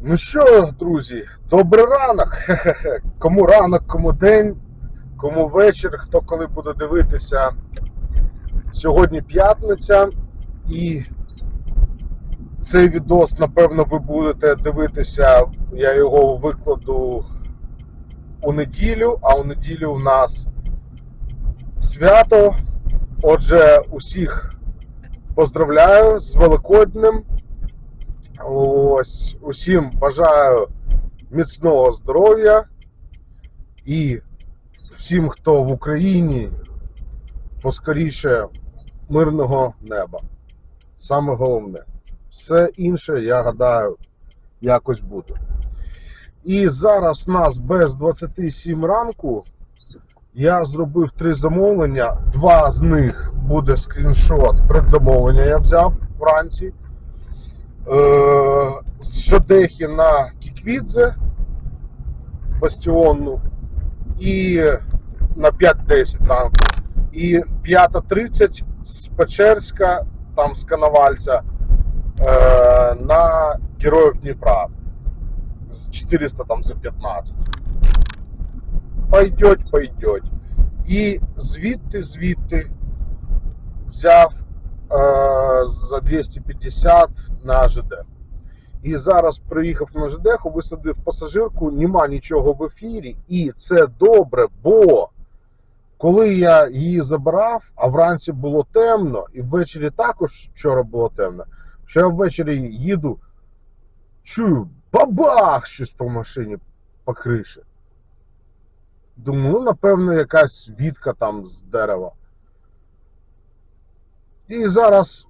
Ну що, друзі, добрий ранок. Кому ранок, кому день, кому вечір, хто коли буде дивитися. Сьогодні п'ятниця, і цей відос, напевно, ви будете дивитися. Я його викладу у неділю, а у неділю у нас свято. Отже, усіх поздравляю з Великоднем. Ось усім бажаю міцного здоров'я і всім, хто в Україні, поскоріше мирного неба. Саме головне. Все інше, я гадаю, якось буде. І зараз нас без 27 ранку. Я зробив три замовлення. Два з них буде скріншот предзамовлення. Я взяв вранці. Е, з Жодехи на Кіквідзе бастіонну і на 5.10 ранку. І 5.30 з Печерська, там з Коновальця е, на Героїв Дніпра. З 400 там за 15. Пойдеть, пойдеть. І звідти, звідти взяв е, за 250 на ЖД. І зараз приїхав на ЖД, висадив пасажирку, нема нічого в ефірі, і це добре, бо коли я її забирав, а вранці було темно, і ввечері також вчора було темно. Вчора ввечері їду, чую, бабах! щось по машині по криші. Думаю, ну, напевно, якась вітка там з дерева. І зараз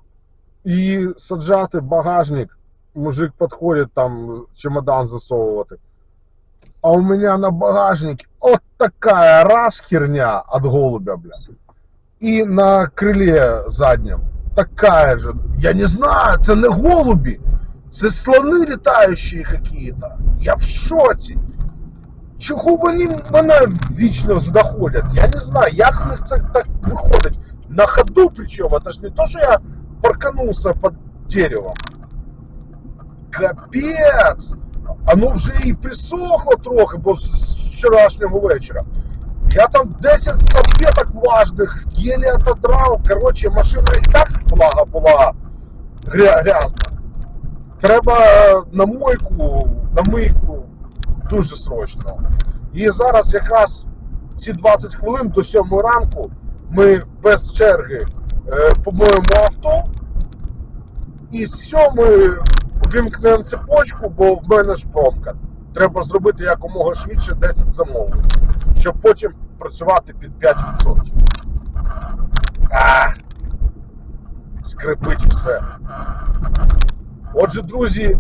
її саджати багажник, мужик підходить там чемодан засовувати. А у меня на багажнике вот такая раз херня от голубя, блядь. И на крыле заднем такая же. Я не знаю, це не голуби. Це слони літаючі какие-то. Я в шоці. Чого вони мене вічно знаходять? Я не знаю, як в них це так виходить. На ходу причем, это ж не то, что я парканулся под деревом. Капець! Оно вже і присохло трохи, бо з вчорашнього вечора. Я там 10 салфеток влажних еле отодрав. Короче, машина і так блага була грязна. Треба на мойку, на мийку дуже срочно. І зараз якраз ці 20 хвилин до 7 ранку ми без черги е, помоємо авто. І з 7 вимкнемо цепочку, бо в мене ж промка. Треба зробити якомога швидше 10 замовлень, щоб потім працювати під 5%. А, скрипить все. Отже, друзі,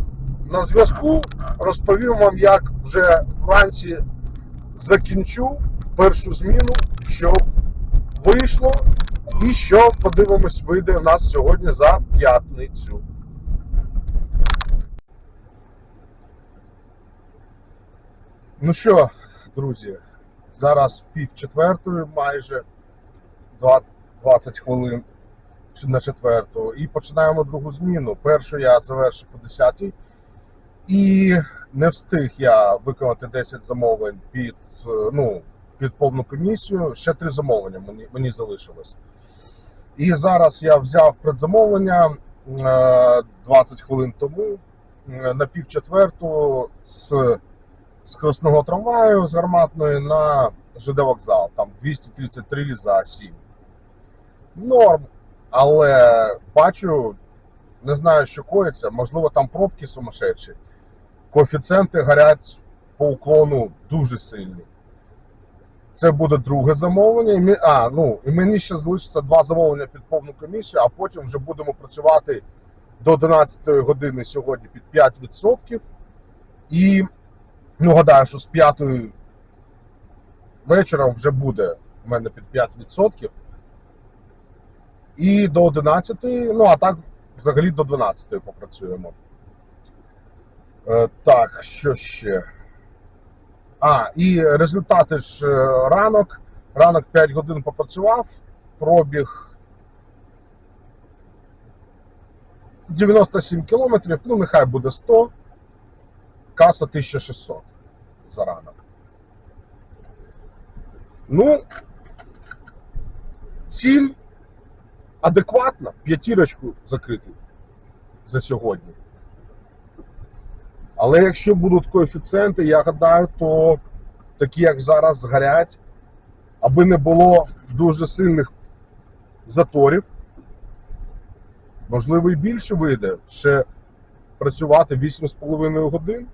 на зв'язку розповім вам, як вже вранці закінчу першу зміну, що вийшло, і що подивимось, вийде у нас сьогодні за п'ятницю. Ну що, друзі, зараз пів четвертої, майже 20 хвилин на четверту, і починаємо другу зміну. Першу я завершив о 10-й. і не встиг я виконати 10 замовлень під, е, ну, під повну комісію. Ще три замовлення мені, мені залишилось. І зараз я взяв предзамовлення е, 20 хвилин тому е, на пів четверту з скоростного трамваю з гарматної на ЖД вокзал. Там 233 за 7. Норм. Але бачу, не знаю, що коїться, можливо, там пробки сумасшедші. Коефіцієнти горять по уклону дуже сильні. Це буде друге замовлення. І мі- А, ну, і мені ще залишиться два замовлення під повну комісію, а потім вже будемо працювати до 11 години сьогодні під 5%. І ну, гадаю, що з 5 вечора вже буде в мене під 5%. І до 11, ну а так взагалі до 12 попрацюємо. Е, так, що ще? А, і результати ж е, ранок. Ранок 5 годин попрацював, пробіг 97 кілометрів, ну нехай буде 100. каса 1600 за ранок. Ну, ціль адекватна, п'ятірочку закрити за сьогодні. Але якщо будуть коефіцієнти, я гадаю, то такі, як зараз, згорять, аби не було дуже сильних заторів. Можливо, і більше вийде ще працювати 8,5 годин.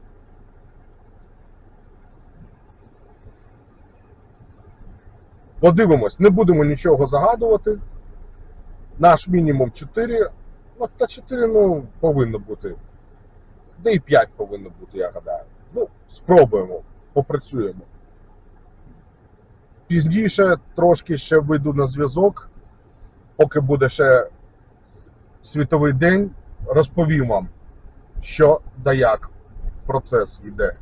Подивимось, не будемо нічого загадувати. Наш мінімум 4. Ну, та 4 ну, повинно бути. Де і 5 повинно бути, я гадаю. Ну, спробуємо, попрацюємо. Пізніше трошки ще вийду на зв'язок, поки буде ще світовий день, розповім вам, що да як процес йде.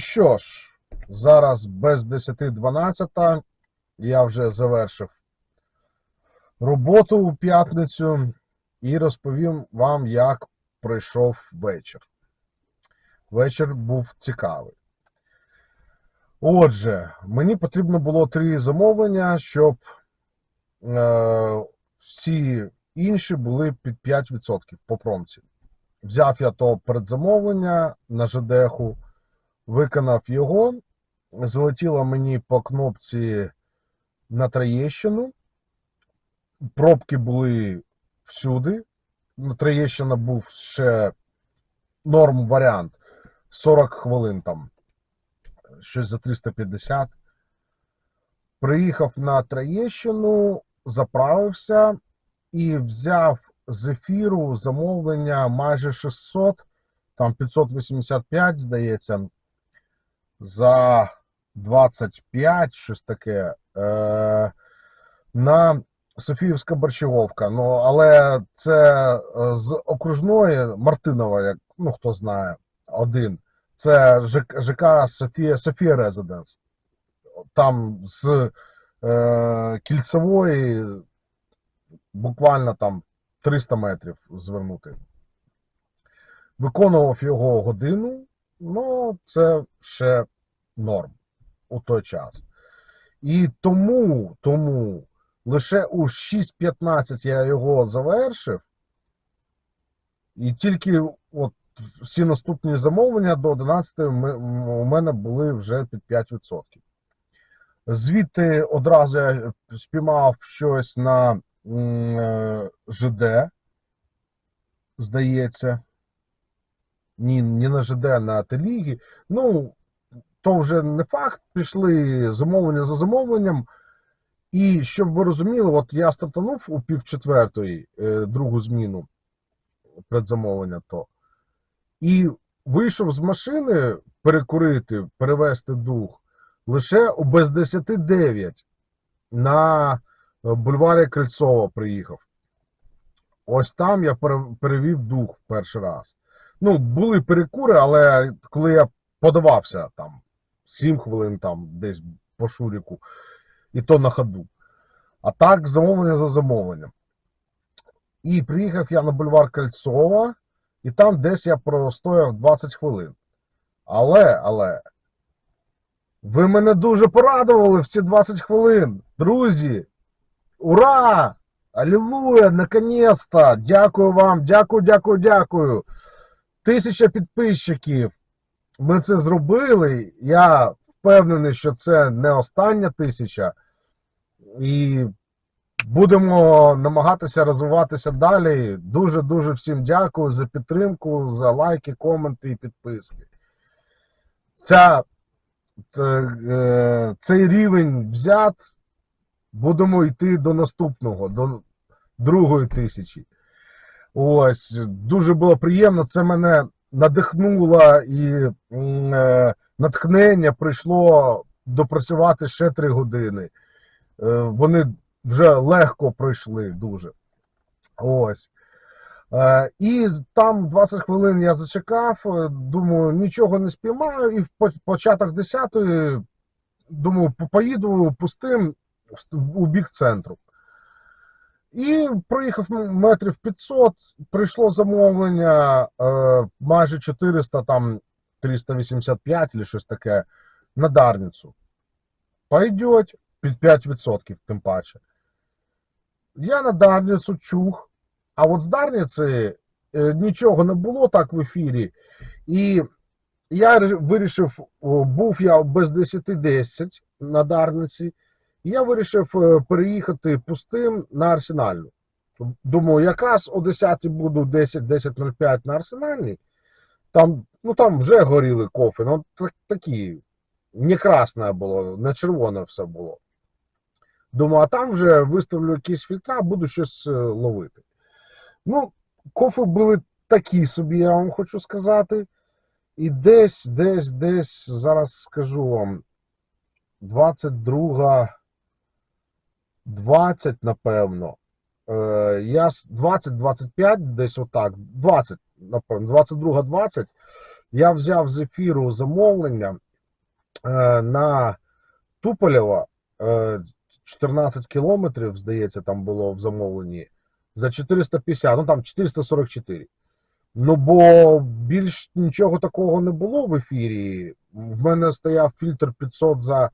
Що ж, зараз без 10.12 я вже завершив роботу у п'ятницю і розповім вам, як пройшов вечір. Вечір був цікавий. Отже, мені потрібно було три замовлення, щоб е, всі інші були під 5% по промці. Взяв я то передзамовлення на ЖДХу, виконав його, залетіло мені по кнопці на Троєщину. Пробки були всюди. На Троєщина був ще норм варіант 40 хвилин там, щось за 350. Приїхав на Троєщину, заправився і взяв з ефіру замовлення майже 600, там 585, здається, за 25, щось таке. Е, на Софіївська борщаговка. Ну, але це е, з окружної Мартинова, як ну хто знає, один. Це ЖК, Софія, Софія Резиденс. Там з е, кільцевої буквально там 300 метрів звернути. Виконував його годину, ну це ще норм у той час. І тому, тому лише у 6.15 я його завершив, і тільки от всі наступні замовлення до 11 ми- у мене були вже під 5%. Звідти одразу я спіймав щось на е, ЖД, здається. Ні, не на ЖД, на Телігі. Ну, то вже не факт, пішли замовлення за замовленням. І щоб ви розуміли, от я стартанув у півчетвертої е, другу зміну предзамовлення то. І вийшов з машини перекурити, перевести дух лише у без 10.09 на е, бульварі Кольцова приїхав. Ось там я перевів дух перший раз. Ну, були перекури, але коли я подавався там 7 хвилин там десь по шуріку, і то на ходу. А так, замовлення за замовленням. І приїхав я на бульвар Кольцова, і там десь я простояв 20 хвилин. Але, але, ви мене дуже порадували в ці 20 хвилин. Друзі! Ура! Алілуя! Наконець-то! Дякую вам! Дякую, дякую, дякую! Тисяча підписчиків. Ми це зробили. Я впевнений, що це не остання тисяча. І Будемо намагатися розвиватися далі. Дуже дуже всім дякую за підтримку, за лайки, коменти і підписки. Ця, е, цей рівень взят. Будемо йти до наступного, до другої тисячі. Ось, дуже було приємно. Це мене надихнуло і е, натхнення прийшло допрацювати ще три години. Е, вони вже легко пройшли дуже. Ось. Е, і там 20 хвилин я зачекав, думаю, нічого не спіймаю, і в початок 10-ї, думаю, поїду пустим у бік центру. І проїхав метрів 500, прийшло замовлення е, майже 400, там 385 чи щось таке на Дарницю. Пойдеть під 5%, тим паче. Я на Дарницю чух, а от з Дарниці е, нічого не було так в ефірі. І я вирішив, був я без 10-10 на Дарниці, і я вирішив е, переїхати пустим на Арсенальну. Думаю, якраз о 10 буду 10-10.05 на Арсенальній. Там, ну, там вже горіли кофи, ну так, такі, не красне було, не червоне все було. Думаю, а там вже виставлю якісь фільтра, буду щось е, ловити. Ну, кофи були такі собі, я вам хочу сказати. І десь, десь, десь, зараз скажу вам, 22, 20, напевно. Е, я с- 20-25, десь отак, 20, напевно, 22, 20. Я взяв з ефіру замовлення е, на Туполєва е, 14 кілометрів, здається, там було в замовленні за 450, ну там 444. Ну, бо більш нічого такого не було в ефірі. В мене стояв фільтр 500 за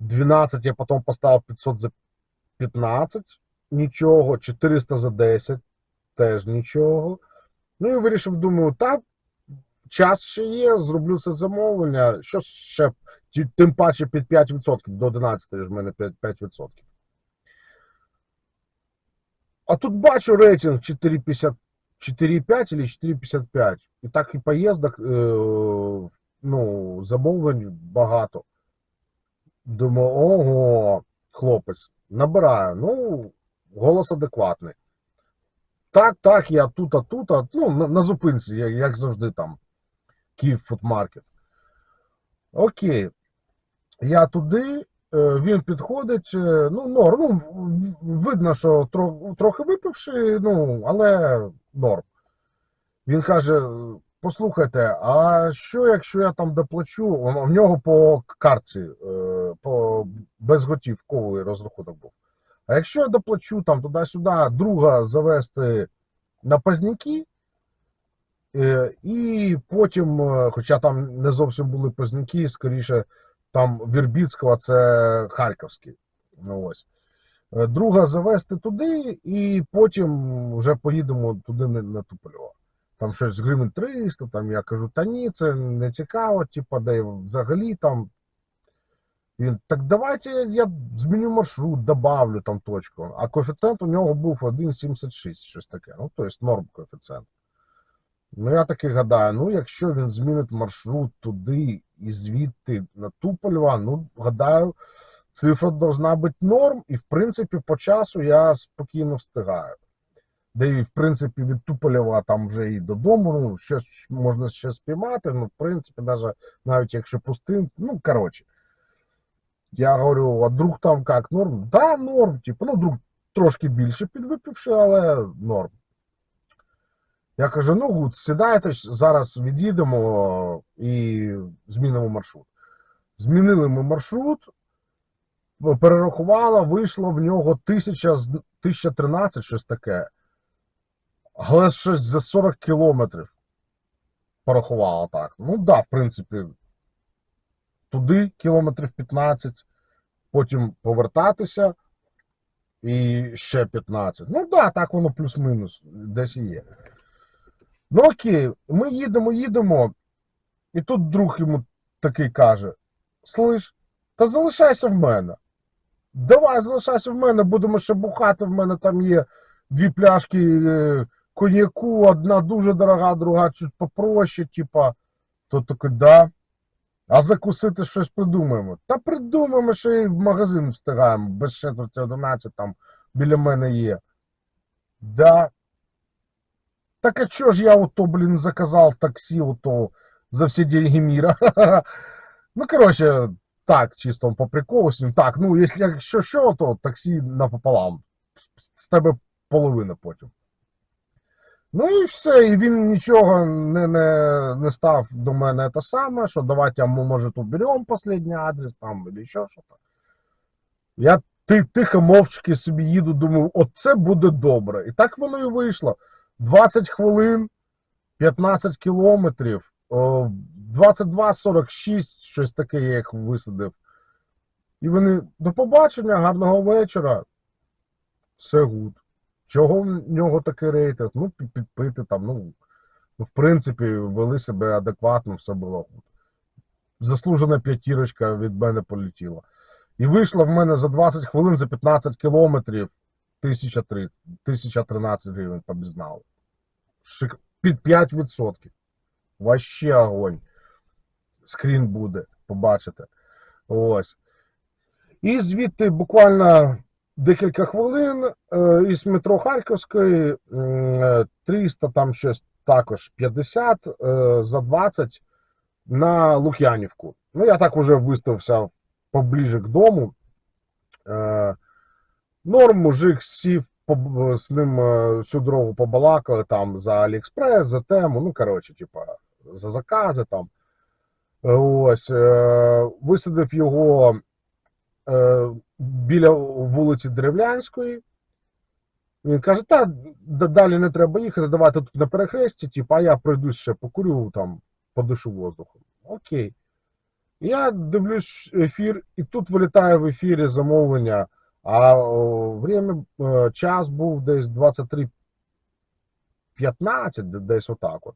12, я потім поставив 500 за 15, нічого, 400 за 10, теж нічого. Ну і вирішив, думаю, та час ще є, зроблю це замовлення. Що ще, тим паче під 5%, до 11 ж в мене 5%. 5%. А тут бачу рейтинг 4,50 4,5 или 4,55. І так і поїздок, е, ну, замовлень багато. Думаю, ого, хлопець, набираю. Ну, голос адекватний. Так, так, я тут, а тут, а, ну, на, на зупинці, як, завжди там. Київ фудмаркет. Окей. Я туди, е, він підходить, е, ну, норм. Ну, видно, що трохи випивши, ну, але норм. Він каже: послухайте, а що, якщо я там доплачу? В нього по картці, е, по безготівковий розрахунок був. А якщо я доплачу там туди-сюди, друга завести на Пазняки, е, і потім, е, хоча там не зовсім були Пазняки, скоріше, там Вірбіцького, це Харківський. Ну, ось. Е, Друга завести туди, і потім вже поїдемо туди на, на Туполєва. Там щось гривень 300, там я кажу, та ні, це не цікаво, типа, де взагалі там. Він, так давайте я зміню маршрут, добавлю там точку. А коефіцієнт у нього був 1,76, щось таке. Ну, тобто норм коефіцієнт. Ну, я таки гадаю, ну, якщо він змінить маршрут туди і звідти на Туполєва, ну, гадаю, цифра должна бути норм, і в принципі по часу я спокійно встигаю. Де і в принципі від Туполєва там вже і додому, ну, щось можна ще спіймати, ну, в принципі, навіть, навіть якщо пустим, ну, коротше. Я говорю, а друг там як, норм? Да, норм, типу, ну, друг трошки більше підвипивши, але норм. Я кажу: ну, гуд, сідайте, зараз від'їдемо і змінимо маршрут. Змінили ми маршрут, перерахувала, вийшло в нього 1000, 1013, щось таке. Але щось за 40 кілометрів порахувала так. Ну так, да, в принципі, туди кілометрів 15, потім повертатися і ще 15. Ну так, да, так воно плюс-мінус десь і є. Ну окей, ми їдемо, їдемо, і тут друг йому такий каже: Слиш, та залишайся в мене. давай залишайся в мене, будемо ще бухати. В мене там є дві пляшки е, коньяку, одна дуже дорога, друга чуть попроще, типа. То такий, да. А закусити щось придумаємо. Та придумаємо, що і в магазин встигаємо, без четверті 11 там біля мене є. Да. Так а чого ж я ото, блін, заказав таксі ото за всі деньги міра? Ну, коротше, так, чисто по приколу з ним. Так, ну, якщо що, то таксі напополам. З тебе половина потім. Ну і все, і він нічого не, не, не став до мене те саме, що давайте, ми, може, уберемо останній адрес там, або ще щось. Я тихо, мовчки собі їду, думаю, оце буде добре. І так воно і вийшло. 20 хвилин, 15 кілометрів, о, 22-46, щось таке я їх висадив. І вони до побачення, гарного вечора. Все гуд. Чого в нього такий рейтинг? Ну, підпити там, ну, ну, в принципі, вели себе адекватно, все було. Заслужена п'ятірочка від мене полетіла. І вийшло в мене за 20 хвилин, за 15 кілометрів 1030, 1013 гривень побізнали. Шик... Під 5%. Ваще огонь. Скрін буде, побачите. Ось. І звідти буквально декілька хвилин е, із метро Харківської е, 300 там щось також 50 е, за 20 на Лук'янівку. Ну, я так уже виставився поближе к дому. Е, Норм, мужик сів, з ним е, всю дорогу побалакали там за Аліекспрес, за тему, ну, коротше, типа, за закази там. Е, Ось, е, висадив його е, біля вулиці Деревлянської. Він каже: та далі не треба їхати, давайте тут на перехресті, типу, а я пройдусь ще покурю там, подишу воздухом. Окей. Я дивлюсь ефір, і тут вилітає в ефірі замовлення. А время, е, час був десь 23.15, десь отак от.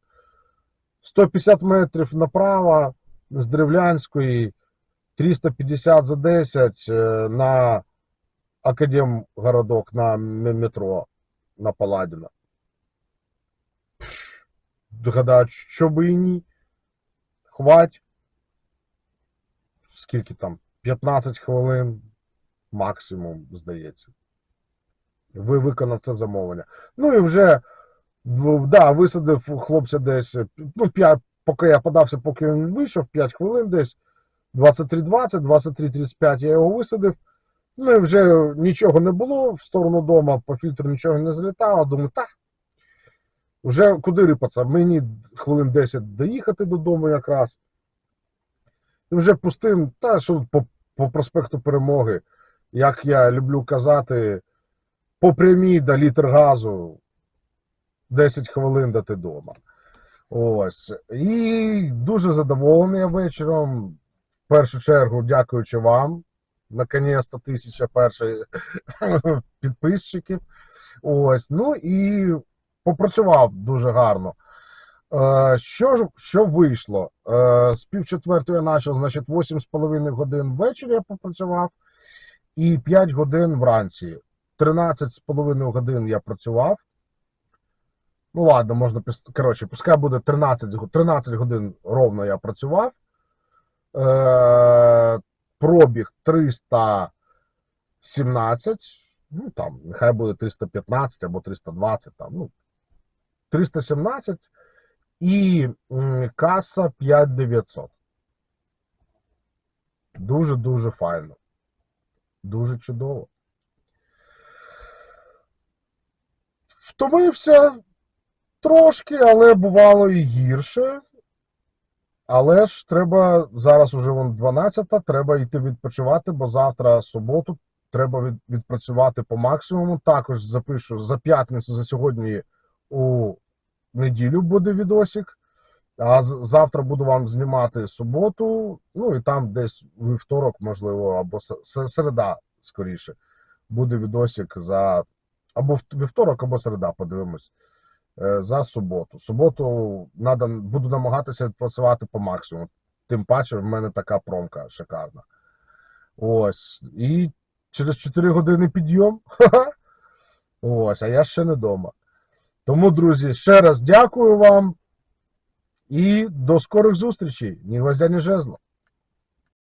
150 метрів направо з Древлянської, 350 за 10 е, на Академгородок, на метро, на Паладіна. Пш, Гадаю, що би і ні. Хвать. Скільки там? 15 хвилин максимум, здається. Ви виконав це замовлення. Ну і вже да, висадив хлопця десь. Ну, 5, поки я подався, поки він вийшов, 5 хвилин десь. 23.20, 23.35 я його висадив. Ну і вже нічого не було в сторону дому, по фільтру нічого не залітало. Думаю, так. Вже куди рипатися? Мені хвилин 10 доїхати додому якраз. І вже пустим, та що по, по проспекту Перемоги, як я люблю казати, по прямій до літр газу 10 хвилин дати вдома. Ось. І дуже задоволений я вечором. Першу чергу, дякуючи вам. Наконець-то тисяча перших підписчиків. Ось. Ну і попрацював дуже гарно. Е, що ж що вийшло? Е, з пів четвертої почав, значить, 8,5 годин ввечері я попрацював, і 5 годин вранці. 13,5 годин я працював. Ну, ладно, можна коротше, пускай буде 13, 13 годин ровно я працював. Е, пробіг 317. Ну, там, нехай буде 315 або 320, там, ну, 317 і каса 5900. Дуже-дуже файно. Дуже чудово. Втомився трошки, але бувало і гірше. Але ж треба зараз уже вон 12, треба йти відпочивати, бо завтра суботу треба від, відпрацювати по максимуму. Також запишу за п'ятницю, за сьогодні у неділю буде відосик. А завтра буду вам знімати суботу, ну і там десь вівторок, можливо, або се- се- середа, скоріше, буде відосик за або вівторок, або середа, подивимось. Е, За суботу. Суботу надо, буду намагатися відпрацювати по максимуму. Тим паче, в мене така промка шикарна. Ось. І через 4 години підйом. Ось, а я ще не вдома. Тому, друзі, ще раз дякую вам і до скорих зустрічей. Ні гвоздя, ні жезла.